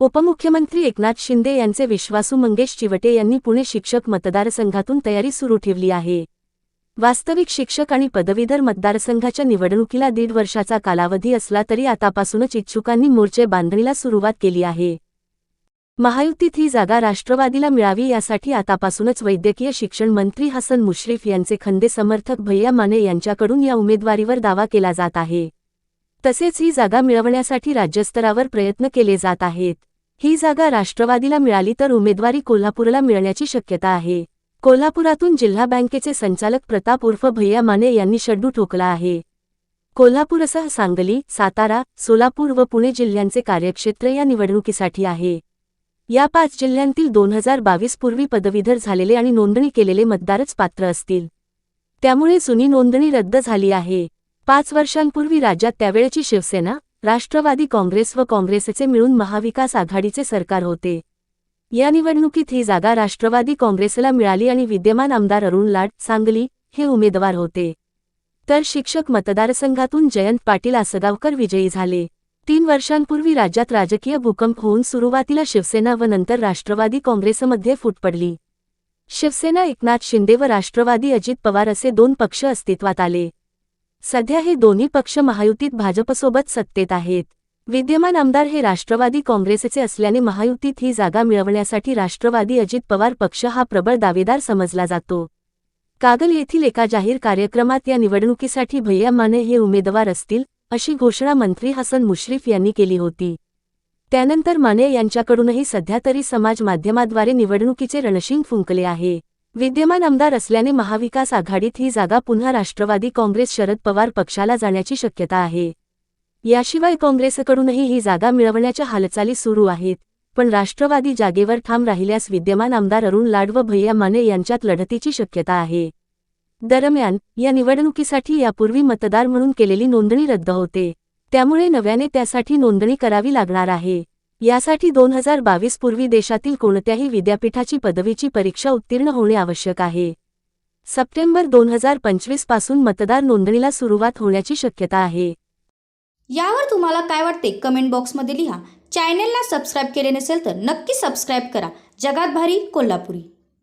उपमुख्यमंत्री एकनाथ शिंदे यांचे विश्वासू मंगेश चिवटे यांनी पुणे शिक्षक मतदारसंघातून तयारी सुरू ठेवली आहे. वास्तविक शिक्षक आणि पदवीधर मतदारसंघाच्या निवडणुकीला दीड वर्षाचा कालावधी असला तरी आतापासूनच इच्छुकांनी मोर्चे बांधणीला सुरुवात केली आहे. महायुतीत ही जागा राष्ट्रवादीला मिळावी यासाठी आतापासूनच वैद्यकीय शिक्षण मंत्री हसन मुश्रीफ यांचे खंदे समर्थक भैया माने यांच्याकडून या उमेदवारीवर दावा केला जात आहे. तसेच ही जागा मिळवण्यासाठी राज्यस्तरावर प्रयत्न केले जात आहेत. ही जागा राष्ट्रवादीला मिळाली तर उमेदवारी कोल्हापूरला मिळण्याची शक्यता आहे. कोल्हापुरातून जिल्हा बँकेचे संचालक प्रताप उर्फ भैया माने यांनी शड्डू ठोकला आहे. कोल्हापूरसह सांगली सातारा सोलापूर व पुणे जिल्ह्यांचे कार्यक्षेत्र या निवडणुकीसाठी आहे. या पाच जिल्ह्यांतील दोन हजार बावीस पूर्वी पदवीधर झालेले आणि नोंदणी केलेले मतदारच पात्र असतील. त्यामुळे जुनी नोंदणी रद्द झाली आहे. पाच वर्षांपूर्वी राज्यात त्यावेळची शिवसेना राष्ट्रवादी काँग्रेस व काँग्रेसचे मिळून महाविकास आघाडीचे सरकार होते. या निवडणुकीत ही जागा राष्ट्रवादी काँग्रेसला मिळाली आणि विद्यमान आमदार अरुण लाड सांगली हे उमेदवार होते. तर शिक्षक मतदारसंघातून जयंत पाटील आसगावकर विजयी झाले. तीन वर्षांपूर्वी राज्यात राजकीय भूकंप होऊन सुरुवातीला शिवसेना व नंतर राष्ट्रवादी काँग्रेसमध्ये फूट पडली. शिवसेना एकनाथ शिंदे व राष्ट्रवादी अजित पवार असे दोन पक्ष अस्तित्वात आले. सध्या हे दोन्ही पक्ष महायुतीत भाजपसोबत सत्तेत आहेत. विद्यमान आमदार हे राष्ट्रवादी काँग्रेसचे असल्याने महायुतीत ही जागा मिळवण्यासाठी राष्ट्रवादी अजित पवार पक्ष हा प्रबळ दावेदार समजला जातो. कागल येथील एका जाहीर कार्यक्रमात या निवडणुकीसाठी भैया माने हे उमेदवार असतील अशी घोषणा मंत्री हसन मुश्रीफ यांनी केली होती. त्यानंतर माने यांच्याकडूनही सध्या तरी समाज माध्यमाद्वारे निवडणुकीचे रणशिंग फुंकले आहे. विद्यमान आमदार असल्याने महाविकास आघाडीत ही जागा पुन्हा राष्ट्रवादी काँग्रेस शरद पवार पक्षाला जाण्याची शक्यता आहे. याशिवाय काँग्रेसकडूनही ही जागा मिळवण्याच्या हालचाली सुरू आहेत पण राष्ट्रवादी जागेवर ठाम राहिल्यास विद्यमान आमदार अरुण लाड व भैया माने यांच्यात लढतीची शक्यता आहे. दरम्यान या निवडणुकीसाठी यापूर्वी मतदार म्हणून केलेली नोंदणी रद्द होते. त्यामुळे नव्याने त्यासाठी नोंदणी करावी लागणार आहे. यासाठी दोन हजार बावीस पूर्वी देशातील कोणत्याही विद्यापीठाची पदवीची परीक्षा उत्तीर्ण होणे आवश्यक आहे. सप्टेंबर दोन हजार पंचवीसपासून मतदार नोंदणीला सुरुवात होण्याची शक्यता आहे. यावर तुम्हाला काय वाटते? कमेंट बॉक्समध्ये लिहा. चॅनेलला सबस्क्राईब केले नसेल तर नक्की सबस्क्राईब करा. जगात भारी कोल्हापुरी.